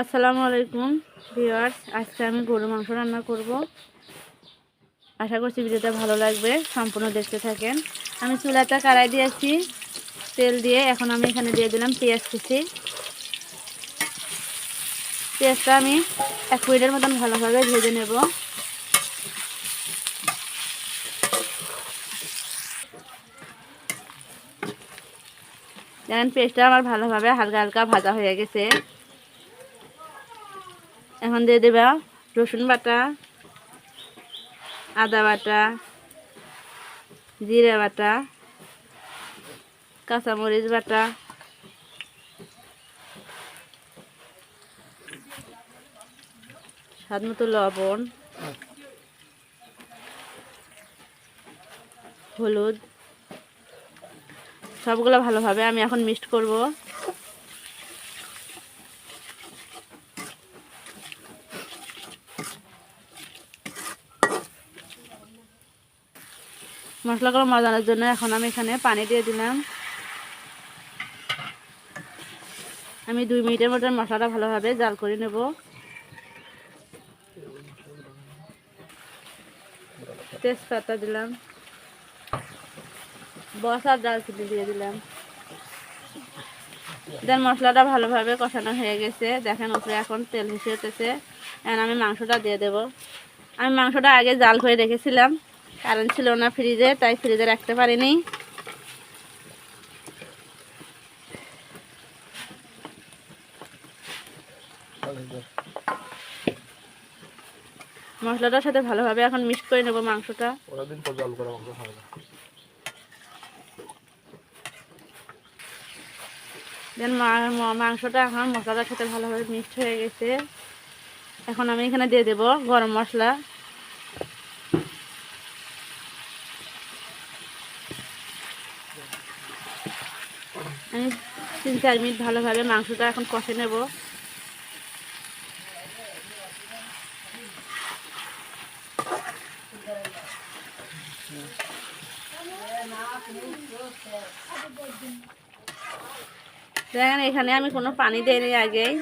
আসসালামু আলাইকুম, ভিউয়ার্স। আজকে আমি গরু মাংস রান্না করব। আশা করছি ভিডিওটা ভালো লাগবে, সম্পূর্ণ দেখতে থাকেন। আমি চুলাটা কাড়াই দিয়েছি, তেল দিয়ে। এখন আমি এখানে দিয়ে দিলাম পেঁয়াজ কুচি। পেঁয়াজটা আমি এক মিনিটের মতন ভালোভাবে ভেজে নেব। দেখেন পেস্টটা আমার ভালোভাবে হালকা হালকা ভাজা হয়ে গেছে। এখন দিয়ে দেবা রসুন বাটা, আদা বাটা, জিরে বাটা, কাঁচামরিচ বাটা। স্বাদ মতো লবণ, হলুদ, সবগুলো ভালোভাবে আমি এখন মিক্সড করব। মশলাগুলো মজানোর জন্য এখন আমি এখানে পানি দিয়ে দিলাম। আমি দুই মিনিটের মধ্যে মশলাটা ভালোভাবে জাল করে নেব। তেজপাতা দিলাম। বসার ডালচিনি দিয়ে দিলাম। দেন মশলাটা ভালোভাবে কষানো হয়ে গেছে। দেখেন উপরে এখন তেল উঠেছে। এখন আমি মাংসটা দিয়ে দেব। আমি মাংসটা আগে জাল করে রেখেছিলাম। কারেন্ট ছিল না ফ্রিজে তাই ফ্রিজে রাখতে পারিনি। মশলাটার সাথে ভালোভাবে এখন মিক্স করে নেব মাংসটা। দেন মাংসটা এখন মশলাটার সাথে ভালোভাবে মিক্সড হয়ে গেছে। এখন আমি এখানে দিয়ে দেব গরম মশলা আমি তিন চার মিনিট ভালোভাবে মাংসটা এখন কষে নেব। দেখেন, এখানে আমি কোনো পানি দিইনি আগেই।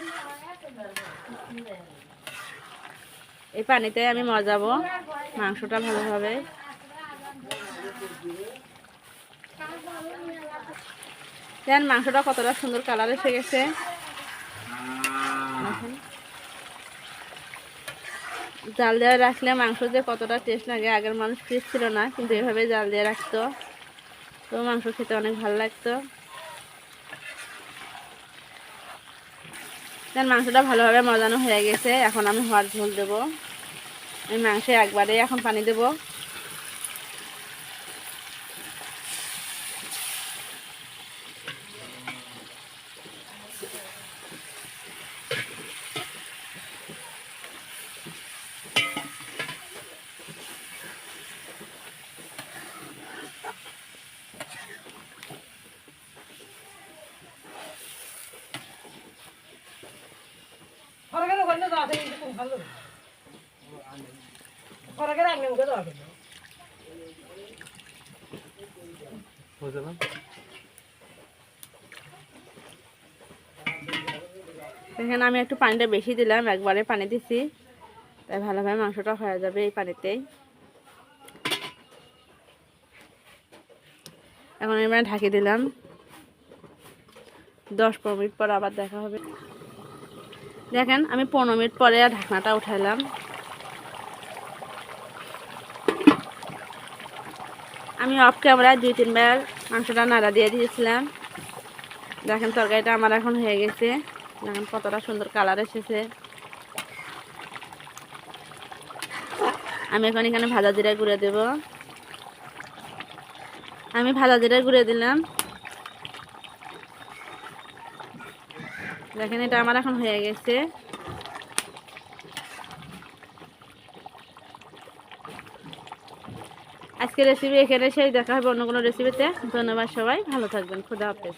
এই পানিতে আমি মজাবো মাংসটা ভালোভাবে। দেখেন মাংসটা কতটা সুন্দর কালার এসে গেছে। জাল দিয়ে রাখলে মাংস যে কতটা টেস্ট লাগে, আগের মানুষ ফ্রিজ ছিল না, কিন্তু এভাবে জাল দিয়ে রাখতো। তো মাংস খেতে অনেক ভালো লাগতো। দেন, মাংসটা ভালোভাবে মজানো হয়ে গেছে। এখন আমি হওয়ার ঝোল দেবো। আমি মাংসে একবারে এখন পানি দেব। এখানে আমি একটু পানিটা বেশি দিলাম, একবারে পানি দিছি। তাই ভালোভাবে মাংসটা হয়ে যাবে এই পানিতেই এখন এবার ঢাকি দিলাম। দশ পনেরো মিনিট পর আবার দেখা হবে। দেখেন, আমি পনেরো মিনিট পরে ঢাকনাটা উঠাইলাম। আমি অফ ক্যামেরায় দুই, তিনবার মাংসটা নাড়া দিয়ে দিয়েছিলাম। দেখেন, তরকারিটা আমার এখন হয়ে গেছে। দেখেন, কতটা সুন্দর কালার এসেছে। আমি এখন এখানে ভাজা জিরা গুঁড়ে দেব। আমি ভাজা জিরা গুঁড়ে দিলাম। দেখেন, এটা আমার এখন হয়ে গেছে। আজকে রেসিপি এখানে সেই দেখা হবে অন্য কোনো রেসিপিতে ধন্যবাদ সবাই, ভালো থাকবেন, খুদা হাফেজ।